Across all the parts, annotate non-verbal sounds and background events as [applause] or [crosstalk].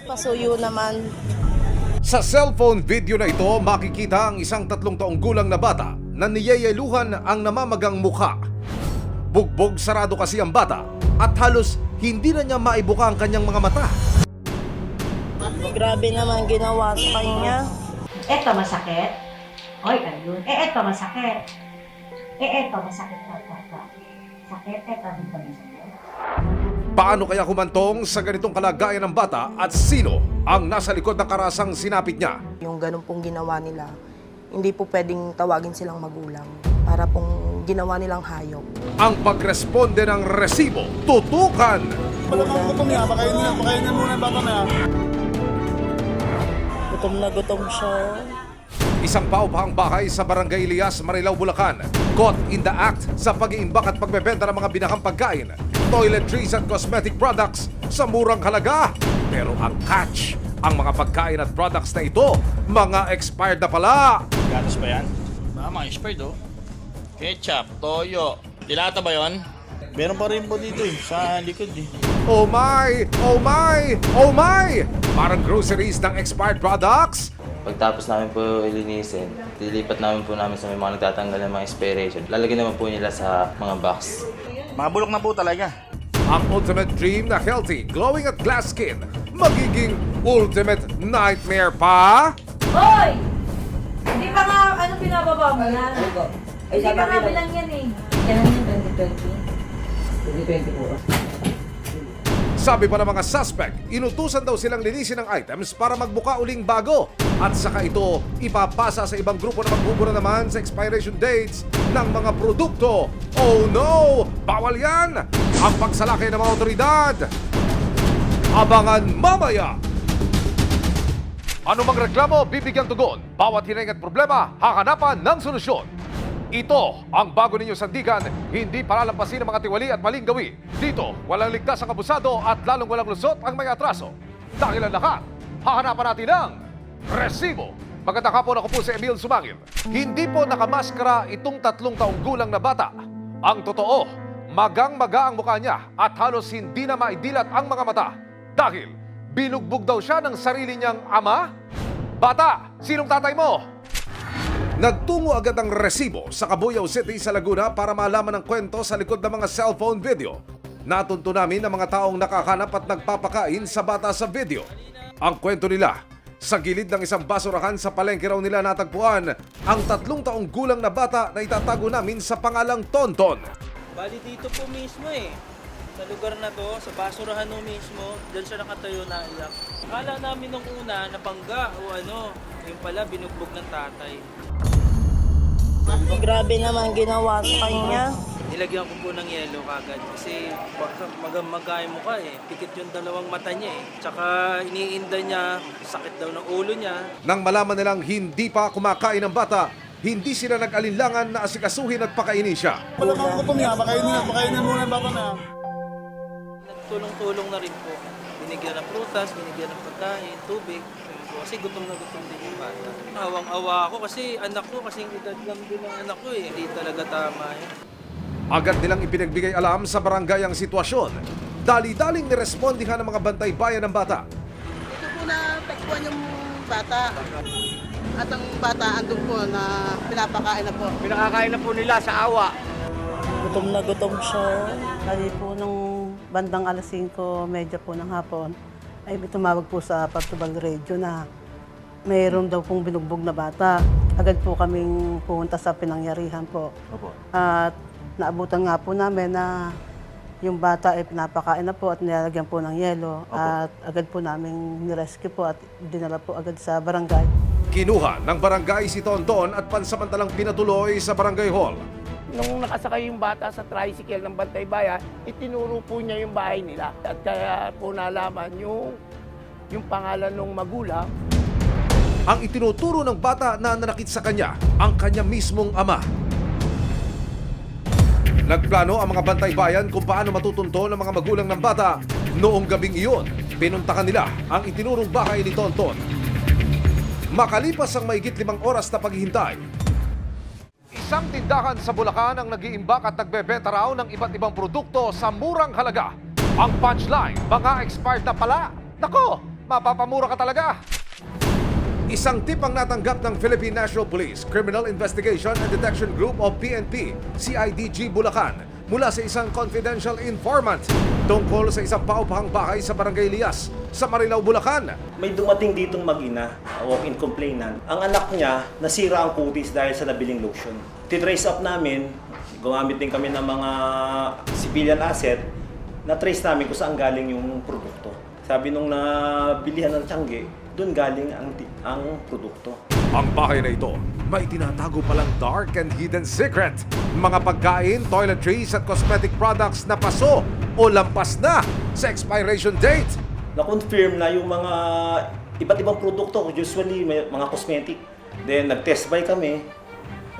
Pasuyo naman. Sa cellphone video na ito, makikita ang isang tatlong taong gulang na bata na niyeyeluhan ang namamagang mukha. Bugbog sarado kasi ang bata at halos hindi na niya maibuka ang kanyang mga mata. Grabe naman ginawa sa kanya. Eto masakit. Oy, ayun. Eh, eto masakit. Eh, eto masakit. Sakit, eto dito masakit. Paano kaya kumantong sa ganitong kalagayan ng bata at sino ang nasa likod ng karasang sinapit niya? Yung ganun pong ginawa nila, hindi po pwedeng tawagin silang magulang. Para pong ginawa nilang hayop. Ang pagresponde ng resibo, tutukan! Malamang gutom niya, pakainin niya, pakainin muna yung bata na. Gutom na gutom siya. Isang paupahang bahay sa Barangay Elias, Marilao, Bulacan. Caught in the act sa pag-iimbak at pagbebenta ng mga binakang pagkain, toiletries at cosmetic products sa murang halaga. Pero ang catch, ang mga pagkain at products na ito, mga expired na pala. Gatas ba yan? Ah, mga expired oh. Ketchup, toyo. Dilata ba yon? Meron pa rin po dito eh, sa likod eh. Oh my! Oh my! Oh my! Parang groceries ng expired products? Pagtapos namin po ilinisin, lilipat namin po namin sa may mga nagtatanggal ng mga expiration. Lalagyan naman po nila sa mga box. Mga bulok na po talaga. Ang ultimate dream na healthy, glowing at glass skin, magiging ultimate nightmare pa? Hoy! Hindi pa nga, ano pinababa mo na? Hindi pa nga bilang yan eh. Kailan yung 2020? 2020 po. Sabi pa ng mga suspect, inutusan daw silang linisin ng items para magbuka uling bago. At saka ito, ipapasa sa ibang grupo na magbubura naman sa expiration dates ng mga produkto. Oh no! Bawal yan! Ang pagsalakay ng mga otoridad! Abangan mamaya! Ano mang reklamo, bibigyan tugon. Bawat hinay at problema, hakanapan ng solusyon. Ito ang bago ninyong sandigan, hindi palalampasin ng mga tiwali at maling gawi. Dito, walang ligtas ang abusado at lalong walang lusot ang may atraso. Dahil ang lahat, hahanapan natin ng resibo. Magandang hapon ako po si Emil Sumangil. Hindi po nakamaskara itong tatlong taong gulang na bata. Ang totoo, magang-maga ang mukha niya at halos hindi na maidilat ang mga mata. Dahil binugbog daw siya ng sarili niyang ama? Bata, sinong tatay mo? Nagtungo agad ang resibo sa Cabuyao City sa Laguna para malaman ang kwento sa likod ng mga cellphone video. Natunto namin ang mga taong nakakanap at nagpapakain sa bata sa video. Ang kwento nila, sa gilid ng isang basurahan sa palengke raw nila natagpuan ang tatlong taong gulang na bata na itatago namin sa pangalang Tonton. Bali dito po mismo eh. Sa lugar na to, sa basurahan no mismo, dyan siya nakatayo na iyak. Akala namin nung una, napangga o ano, yung pala binugbog ng tatay. Grabe naman ginawa sa kanya. Nilagyan ko po ng yelo kagad kasi baka magamagay mo ka eh. Pikit yung dalawang mata niya eh. Tsaka iniinda niya, sakit daw ng ulo niya. Nang malaman nilang hindi pa kumakain ng bata, hindi sila nag-alinlangan na asikasuhin at pakainin siya. Malamang gutom niya, pakainin niya, pakainin muna bata na yan. Nagtulong-tulong na rin po. Binigyan ng prutas, binigyan ng pagkain, tubig. Kasi gutom na gutom din yung bata. Awang-awa ako kasi anak ko, kasing edad lang din ng anak ko eh. Hindi talaga tama yun. Agad nilang ipinagbigay alam sa barangay ang sitwasyon. Dali-daling nirespondihan ng mga bantay bayan ng bata. Ito po na takbuhan yung bata. At ang bata andun po na pinapakain na po. Pinakakain na po nila sa awa. Gutom na gutom siya. Kali po nung bandang alas 5, medya po ng hapon, ay may tumawag po sa Portobal Radio na mayroon daw pong binugbog na bata. Agad po kaming pumunta sa pinangyarihan po. At naabutan nga po namin na yung bata ay pinapakain na po at nilalagyan po ng yelo. At agad po namin nirescue po at dinala po agad sa barangay. Kinuha ng barangay si Tonton at pansamantalang pinatuloy sa barangay hall. Nung nakasakay yung bata sa tricycle ng Bantay Bayan, itinuro po niya yung bahay nila. At kaya po nalaman yung, yung pangalan ng magulang. Ang itinuturo ng bata na nanakit sa kanya, ang kanya mismong ama. Nagplano ang mga bantay bayan kung paano matutunto ng mga magulang ng bata. Noong gabing iyon, pinuntakan nila ang itinurong bahay ni Tonton. Makalipas ang mahigit limang oras na paghihintay, Isang tindahan sa Bulacan ang nag-iimbak at nagbebenta raw ng iba't ibang produkto sa murang halaga. Ang punchline, mga expired na pala. Nako, mapapamura ka talaga. Isang tip ang natanggap ng Philippine National Police Criminal Investigation and Detection Group o PNP, CIDG Bulacan, mula sa isang confidential informant tungkol sa isang paupahang bahay sa Barangay Lias sa Marilao, Bulacan. May dumating ditong mag-ina, walk-in complainant. Ang anak niya, nasira ang kutis dahil sa nabiling lotion. Titrace up namin, gumamit din kami ng mga civilian asset, na-trace namin kung saan galing yung produkto. Sabi nung nabilihan ng tiyangge, doon galing ang, ang produkto. Ang bahay na ito, may tinatago palang dark and hidden secret. Mga pagkain, toiletries at cosmetic products na paso o lampas na sa expiration date. Na-confirm na yung mga iba't ibang produkto, usually may mga cosmetic. Then nag-test buy kami,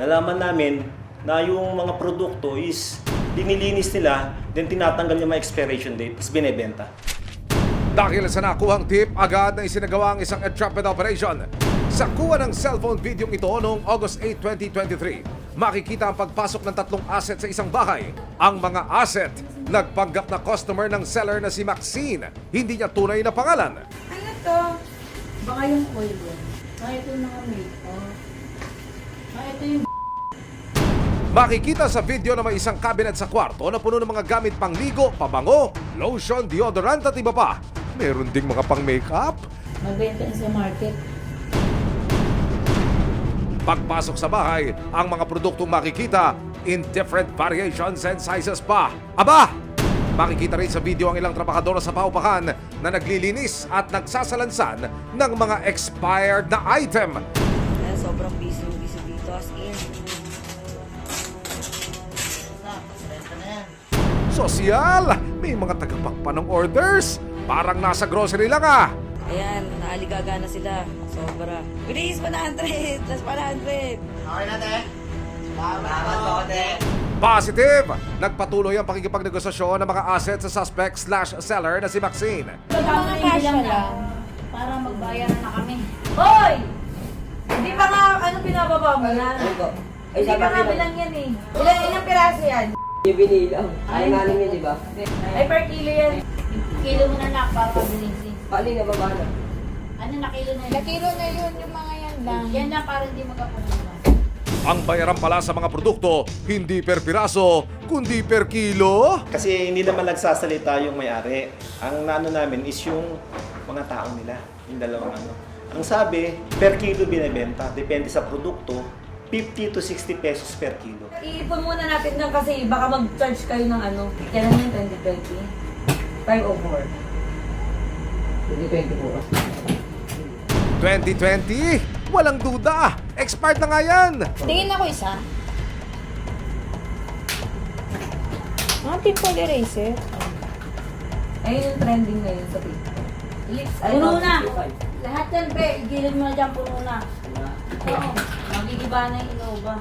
nalaman namin na yung mga produkto is dinilinis nila, then tinatanggal yung mga expiration date, tapos binebenta. Dahil sa nakuhang tip, agad na isinagawa ang isang entrapment operation. Sa kuha ng cellphone video ito noong August 8, 2023, makikita ang pagpasok ng tatlong asset sa isang bahay. Ang mga asset, nagpanggap na customer ng seller na si Maxine. Hindi niya tunay na pangalan. Ano to? Baka yung oil. Baka ito yung mga makeup. Baka ito yung Makikita sa video na may isang cabinet sa kwarto na puno ng mga gamit pangligo, pabango, lotion, deodorant at iba pa. Meron ding mga pang makeup. magbenta sa market. Pagpasok sa bahay, ang mga produktong makikita in different variations and sizes pa. Aba! Makikita rin sa video ang ilang trabahadora sa paupahan na naglilinis at nagsasalansan ng mga expired na item. Sobrang busy yung busy dito. As in. Sosyal! May mga tagapakpa ng orders. Parang nasa grocery lang ah. Ayan, naaligaga na sila. Sobra. Bilis, 100! Plus 100! Positive! Nagpatuloy ang pakikipagnegosasyon ng mga assets sa suspect slash seller na si Maxine. Mga kasya lang. Para magbayaran na kami. Hoy! Hindi pa nga, ano pinababa mo na? Hindi pa nga bilang yan eh. Ilan, ilang piraso yan? Binilang. Ay nga namin, di ba? Ay, per kilo yan. Kilo mo na nak para mabilis eh. Paano yung nababa na? Ano na kilo na yun? Nakilo na yun, yung mga yan lang. Yan lang para hindi magkapunan. Ang bayaran pala sa mga produkto, hindi per piraso, kundi per kilo. Kasi hindi naman nagsasalita yung may-ari. Ang nano namin is yung mga tao nila, yung dalawang ano. Ang sabi, per kilo binebenta, depende sa produkto, 50 to 60 pesos per kilo. Iipon muna natin lang kasi baka mag-charge kayo ng ano. Kailan yung 2020? 504. 2020 po. 2020, walang duda. Expired na nga yan. Tingin ako isa. Mga pimple eraser. Ayun yung trending ngayon sa TikTok. Puno na! Lahat yan, be. Igilid mo na dyan, puno na. Oo. Magigiba na yung Innova.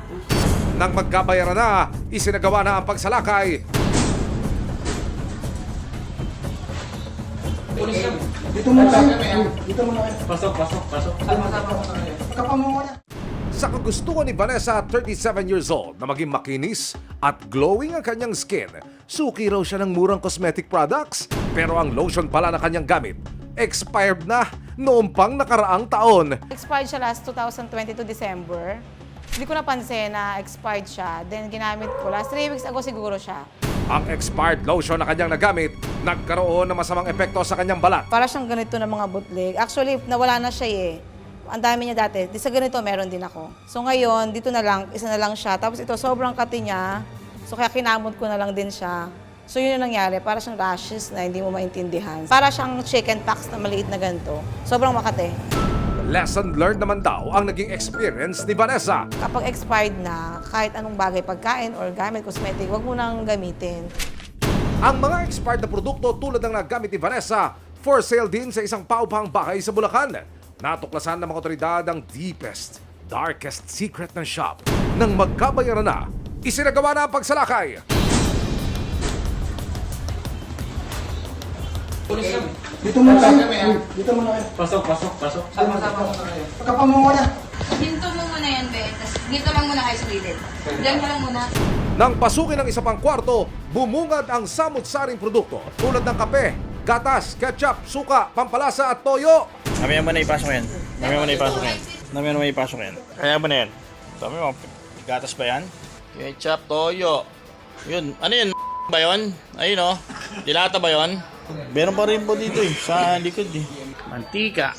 Nang magkabayaran na, isinagawa na ang pagsalakay. Dito muna kayo. Dito muna kayo. Pasok, pasok, pasok. Kapamungo na. Sa kagustuhan ni Vanessa, 37 years old, na maging makinis at glowing ang kanyang skin, suki raw siya ng murang cosmetic products. Pero ang lotion pala na kanyang gamit, expired na noong pang nakaraang taon. Expired siya last 2022 December. Hindi ko napansin na expired siya. Then ginamit ko. Last 3 weeks ago siguro siya. Ang expired lotion na kanyang nagamit, nagkaroon ng masamang epekto sa kanyang balat. Para siyang ganito ng mga bootleg. Actually, nawala na siya eh. Ang dami niya dati. Di sa ganito, meron din ako. So ngayon, dito na lang, isa na lang siya. Tapos ito, sobrang kati niya. So kaya kinamot ko na lang din siya. So yun yung nangyari. Para siyang rashes na hindi mo maintindihan. Para siyang chicken pox na maliit na ganito. Sobrang makati. Lesson learned naman daw ang naging experience ni Vanessa. Kapag expired na, kahit anong bagay, pagkain or gamit, cosmetic, wag mo nang gamitin. Ang mga expired na produkto tulad ng nagamit ni Vanessa, for sale din sa isang paupang bahay sa Bulacan. Natuklasan ng mga otoridad ang deepest, darkest secret ng shop. Nang magkabayaran na, isinagawa na ang pagsalakay. Dito muna kayo. Dito muna kayo. Pasok, pasok, pasok. Sama-sama muna kayo. Kapamungo na. Hinto mo muna yan, be. Tapos dito lang muna kayo sa gilid. Diyan mo lang muna. Nang pasukin ang isa pang kwarto, bumungad ang samut-saring produkto tulad ng kape, gatas, ketchup, suka, pampalasa at toyo. Mamaya mo na ipasok yan. Mamaya mo na ipasok yan. Mamaya mo na ipasok yan. Kaya mo na yan. Sabi mo, gatas ba yan? Ketchup, toyo. Yun, ano yun? [laughs] ba yun? Ayun oh. Dilata ba yun? Meron pa rin po dito eh, sa likod eh. Mantika.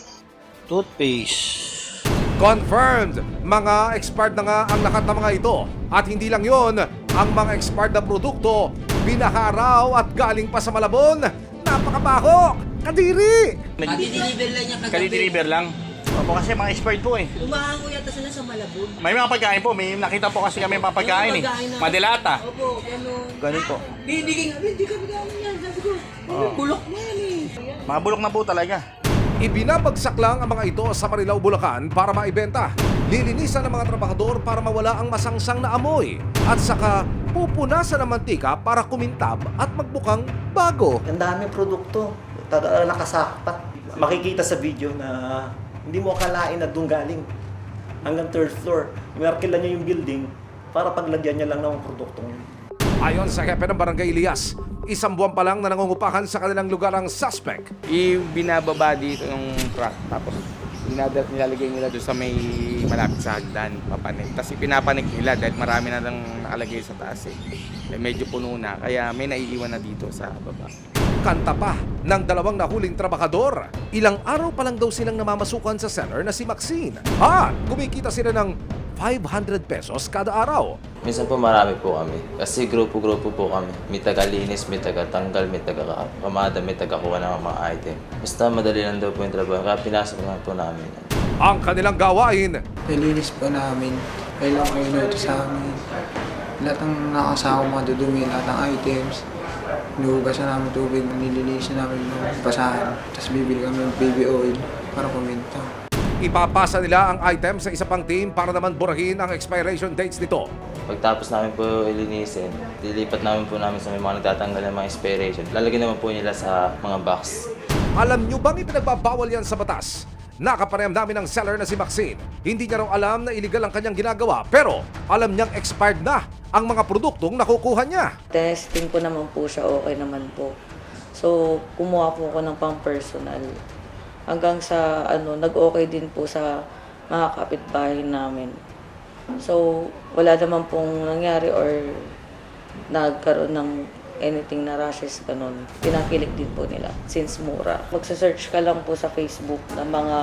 Toothpaste. Confirmed! Mga expired na nga ang lahat ng mga ito. At hindi lang yon, ang mga expired na produkto, binaharaw at galing pa sa Malabon. Napakabaho! Kadiri! Deliver lang niya Kali-deliver lang. Opo kasi mga expired po eh. Umahango yata sila sa Malabon. May mga pagkain po, may nakita po kasi kami mga pagkain eh. Madelata. Opo, gano'n. Ganun po. Hindi, hindi, hindi kami gano'n yan. Sabi ko, bulok na yan eh. Mga bulok na po talaga. Ibinabagsak lang ang mga ito sa Marilao, Bulacan para maibenta. Lilinisan ng mga trabahador para mawala ang masangsang na amoy. At saka pupunasan ng mantika para kumintab at magbukang bago. Ang daming produkto. Talaga nakasakpat. Makikita sa video na hindi mo akalain na doon galing. Hanggang third floor. Minarkila niya yung building para paglagyan niya lang ng produktong yun. Ayon sa hepe ng Barangay Elias, isang buwan pa lang na nangungupahan sa kanilang lugar ang suspect. Ibinababa dito ng truck tapos dinadal nilalagay nila doon sa may malapit sa hagdan, papanik. Tapos ipinapanik nila dahil marami na lang nakalagay sa taas eh. Eh, Medyo puno na, kaya may naiiwan na dito sa baba. Kanta pa ng dalawang nahuling trabahador. Ilang araw pa lang daw silang namamasukan sa seller na si Maxine. At kumikita sila ng 500 pesos kada araw. Minsan po marami po kami. Kasi grupo-grupo po kami. May taga-linis, may taga-tanggal, may taga-kamada, may taga-kuha ng mga item. Basta madali lang daw po yung trabaho. Kaya pinasok lang po namin. Ang kanilang gawain, Nilinis po namin. Kailangan kayo inuto sa amin. Lahat ng nakasama mga dudumi, lahat ng items. Nihugasan namin tubig, nililinisin namin yung basahan. Tapos bibili kami ng baby oil para puminta. ipapasa nila ang item sa isa pang team para naman burahin ang expiration dates nito. Pagtapos namin po ilinisin, dilipat namin po namin sa may mga nagtatanggal ng mga expiration. Lalagyan naman po nila sa mga box. Alam nyo bang ipinagbabawal yan sa batas? Nakapareham namin ng seller na si Maxine. Hindi niya raw alam na illegal ang kanyang ginagawa pero alam niyang expired na ang mga produktong nakukuha niya. Testing ko naman po siya, okay naman po. So, kumuha po ako ng pang personal. Hanggang sa, ano, nag-okay din po sa mga kapitbahay namin. So, wala naman pong nangyari or nagkaroon ng anything na rashes, ganun. Pinakilig din po nila since mura. Magsa-search ka lang po sa Facebook ng mga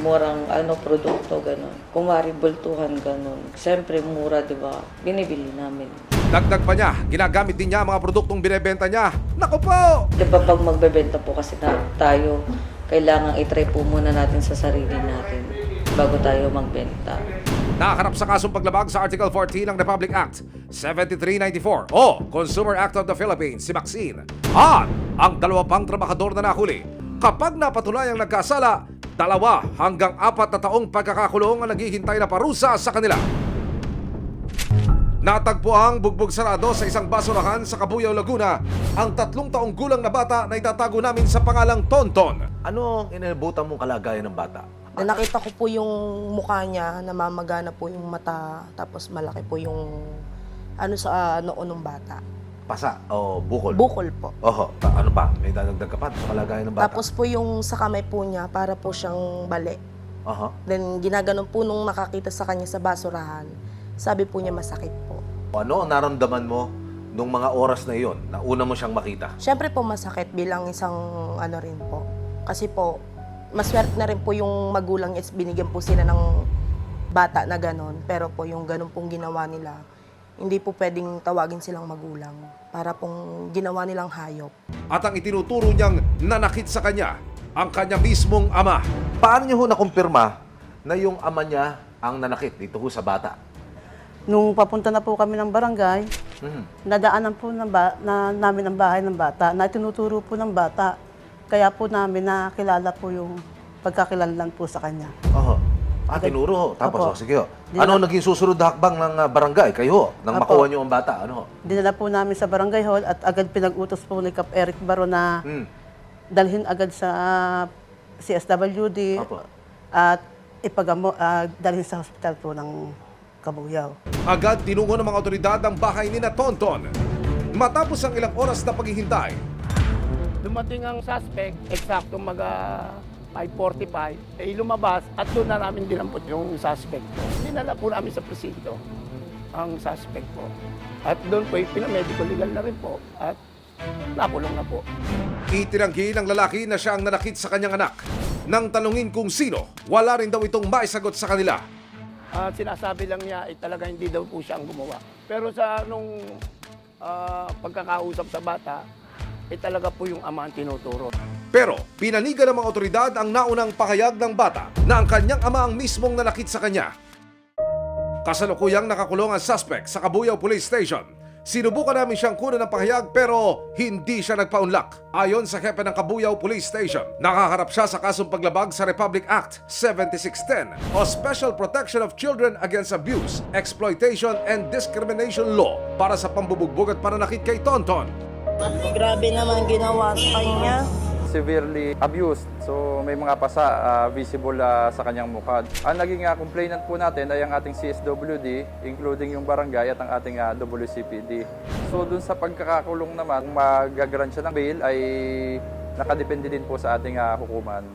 murang ano produkto, ganun. Kumari bultuhan, ganun. Siyempre, mura, di ba? Binibili namin. Dagdag pa niya, ginagamit din niya ang mga produktong binebenta niya. Naku po! Di ba pag magbebenta po kasi na tayo, kailangan itry po muna natin sa sarili natin bago tayo magbenta. Nakaharap sa kasong paglabag sa Article 14 ng Republic Act 7394 o Consumer Act of the Philippines si Maxine. At ang dalawa pang trabahador na nahuli. Kapag napatunayang nagkasala, dalawa hanggang apat na taong pagkakakulong ang naghihintay na parusa sa kanila. Natagpo ang bugbog sarado sa isang basurahan sa Cabuyao, Laguna ang tatlong taong gulang na bata na itatago namin sa pangalang Tonton. Ano ang inabutan mong kalagayan ng bata? Na nakita ko po yung mukha niya, namamagana po yung mata, tapos malaki po yung ano sa noo ng bata. Pasa o bukol? Bukol po. Oho. Ano pa? May dadagdag ka pa sa kalagayan ng bata? Tapos po yung sa kamay po niya, para po siyang bali. Oho. Then ginaganon po nung nakakita sa kanya sa basurahan, sabi po niya masakit po. Ano ang naramdaman mo nung mga oras na iyon na una mo siyang makita? Siyempre po masakit bilang isang ano rin po. Kasi po, maswerte na rin po yung magulang is binigyan po sila ng bata na ganon. Pero po yung ganon pong ginawa nila, hindi po pwedeng tawagin silang magulang. Para pong ginawa nilang hayop. At ang itinuturo niyang nanakit sa kanya, ang kanya mismong ama. Paano niyo ho nakumpirma na yung ama niya ang nanakit dito ho sa bata? Nung papunta na po kami ng barangay, Mhm. nadaanan po ng ba- na, namin ang bahay ng bata, na tinuturo po ng bata. Kaya po namin nakilala po yung pagkakilanlan po sa kanya. Oho. Ah, tinuro ho. Tapos, Opo. oh, sige ho. Di Ano ang naging susunod na hakbang ng ah, barangay? Kayo ho, nang Opo. makuha niyo ang bata. Ano ho? Dinala po namin sa barangay hall at agad pinag-utos po ni Cap Eric Baro na Hmm. dalhin agad sa CSWD Opo. at ipagamo, ah, dalhin sa hospital po ng Kabuyaw. Agad tinungo ng mga otoridad ang bahay ni na Tonton. Matapos ang ilang oras na paghihintay, Dumating ang suspect, eksakto mag ah, 5.45, eh lumabas at doon na namin dinampot yung suspect. Dinala po namin sa presinto ang suspect po. At doon po, pinamedical legal na rin po at nakulong na po. Itinanggi ng lalaki na siya ang nanakit sa kanyang anak. Nang tanungin kung sino, wala rin daw itong maisagot sa kanila. At sinasabi lang niya, eh, talaga hindi daw po siya ang gumawa. Pero sa nung ah, pagkakausap sa bata, eh talaga po yung ama ang tinuturo. Pero pinanigan ng mga otoridad ang naunang pahayag ng bata na ang kanyang ama ang mismong nanakit sa kanya. Kasalukuyang nakakulong ang suspect sa Kabuyaw Police Station. Sinubukan namin siyang kunan ng pahayag pero hindi siya nagpaunlak. Ayon sa hepe ng Kabuyaw Police Station, nakaharap siya sa kasong paglabag sa Republic Act 7610 o Special Protection of Children Against Abuse, Exploitation and Discrimination Law para sa pambubugbog at pananakit kay Tonton. Grabe naman ginawa sa kanya. severely abused. So may mga pasa ah, visible ah, sa kanyang mukha. Ang naging ah, complainant po natin ay ang ating CSWD, including yung barangay at ang ating ah, WCPD. So dun sa pagkakakulong naman, kung magagrant siya ng bail ay nakadepende din po sa ating ah, hukuman.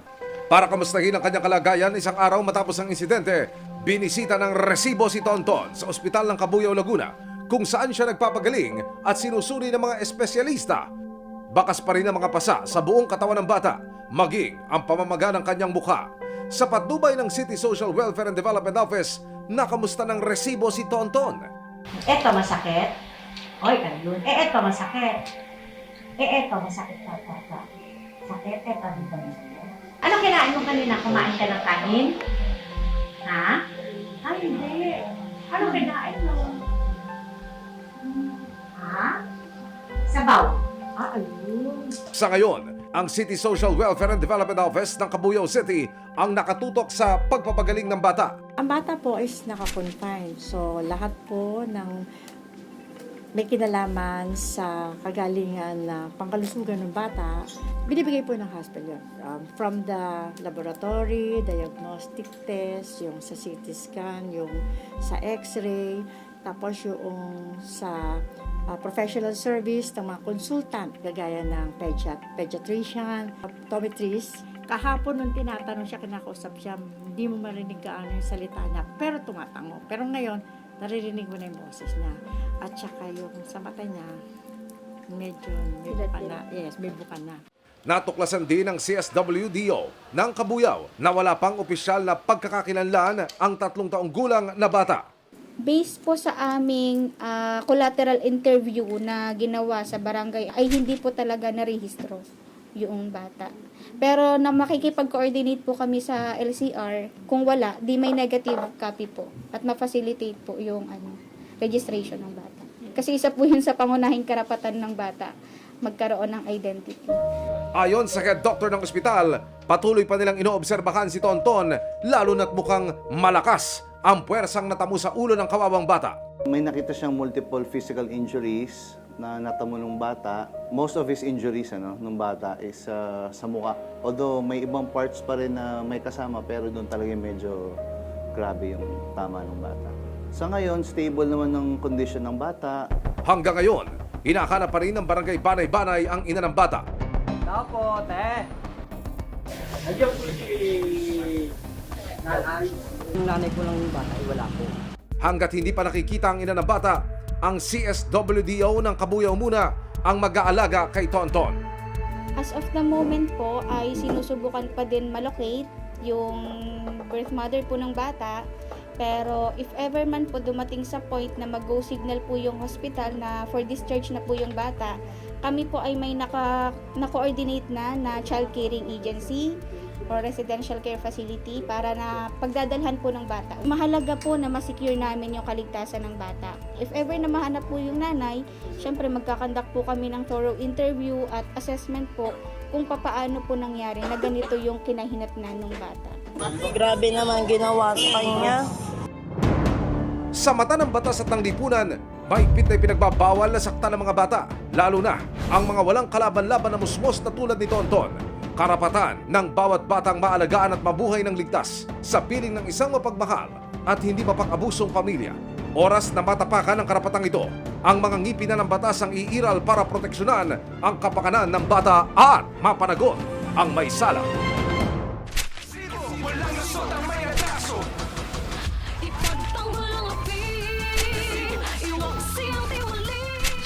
Para kamustahin ang kanyang kalagayan isang araw matapos ang insidente, binisita ng resibo si Tonton sa ospital ng Kabuyaw, Laguna kung saan siya nagpapagaling at sinusuri ng mga espesyalista. Bakas pa rin ang mga pasa sa buong katawan ng bata, maging ang pamamaga ng kanyang mukha. Sa patnubay ng City Social Welfare and Development Office, nakamusta ng resibo si Tonton. Eto masakit. Oy, ayun. Eh, eto masakit. Eh, eto masakit. Eto, eto. Sakit, eto, dito masakit. Ano kinain mo kanina? Kumain ka ng kanin? Ha? Ay, hindi. Ano kinain mo? Sabaw. Ah, ayun. Sa ngayon, ang City Social Welfare and Development Office ng Kabuyaw City ang nakatutok sa pagpapagaling ng bata. Ang bata po is naka-confine. So, lahat po ng may kinalaman sa kagalingan na pangkalusugan ng bata, binibigay po ng hospital yun. Um, from the laboratory, diagnostic test, yung sa CT scan, yung sa x-ray, tapos yung sa uh, professional service ng mga consultant, gagaya ng pediat pediatrician, optometrist. Kahapon nung tinatanong siya, kinakausap siya, hindi mo marinig kaano yung salita niya, pero tumatango. Pero ngayon, naririnig mo na yung boses niya. At saka yung sa mata niya, medyo may buka na. Yes, may buka na. Natuklasan din ng CSWDO ng Kabuyaw na wala pang opisyal na pagkakakilanlan ang tatlong taong gulang na bata. Based po sa aming ah, collateral interview na ginawa sa barangay ay hindi po talaga narehistro yung bata. Pero na makikipag-coordinate po kami sa LCR, kung wala, di may negative copy po at ma-facilitate po yung ano, registration ng bata. Kasi isa po yun sa pangunahing karapatan ng bata, magkaroon ng identity. Ayon sa head doctor ng ospital, patuloy pa nilang inoobserbahan si Tonton lalo na't mukhang malakas ang puwersang natamo sa ulo ng kawawang bata. May nakita siyang multiple physical injuries na natamo ng bata. Most of his injuries ano, ng bata is uh, sa mukha. Although may ibang parts pa rin na may kasama pero doon talaga medyo grabe yung tama ng bata. Sa ngayon, stable naman ng condition ng bata. Hanggang ngayon, inahanap pa rin ng barangay Banay-Banay ang ina ng bata. Tao po, te. Nandiyan po si nanay. Yung nanay po ng bata ay wala po. Hanggat hindi pa nakikita ang ina ng bata, ang CSWDO ng Kabuyaw muna ang mag-aalaga kay Tonton. As of the moment po ay sinusubukan pa din malocate yung birth mother po ng bata. Pero if ever man po dumating sa point na mag-go signal po yung hospital na for discharge na po yung bata, kami po ay may naka, na-coordinate na na child caring agency or residential care facility para na pagdadalhan po ng bata. Mahalaga po na masecure namin yung kaligtasan ng bata. If ever na mahanap po yung nanay, syempre magkakandak po kami ng thorough interview at assessment po kung papaano po nangyari na ganito yung kinahinatnan ng bata. Grabe naman ginawa sa kanya. Sa mata ng batas at ng lipunan, mahigpit na pinagbabawal na sakta ng mga bata, lalo na ang mga walang kalaban-laban na musmos na tulad ni Tonton. Karapatan ng bawat batang maalagaan at mabuhay ng ligtas sa piling ng isang mapagmahal at hindi mapang-abusong pamilya. Oras na matapakan ang karapatang ito. Ang mga ngipin na ng batas ang iiral para proteksyonan ang kapakanan ng bata at mapanagot ang may sala.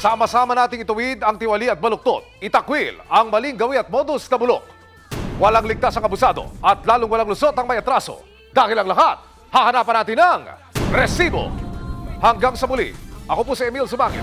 Sama-sama nating ituwid ang tiwali at baluktot. Itakwil ang maling gawi at modus na bulok. Walang ligtas ang abusado at lalong walang lusot ang may atraso. Dahil ang lahat, hahanapan natin ng resibo. Hanggang sa muli, ako po si Emil Sumangit.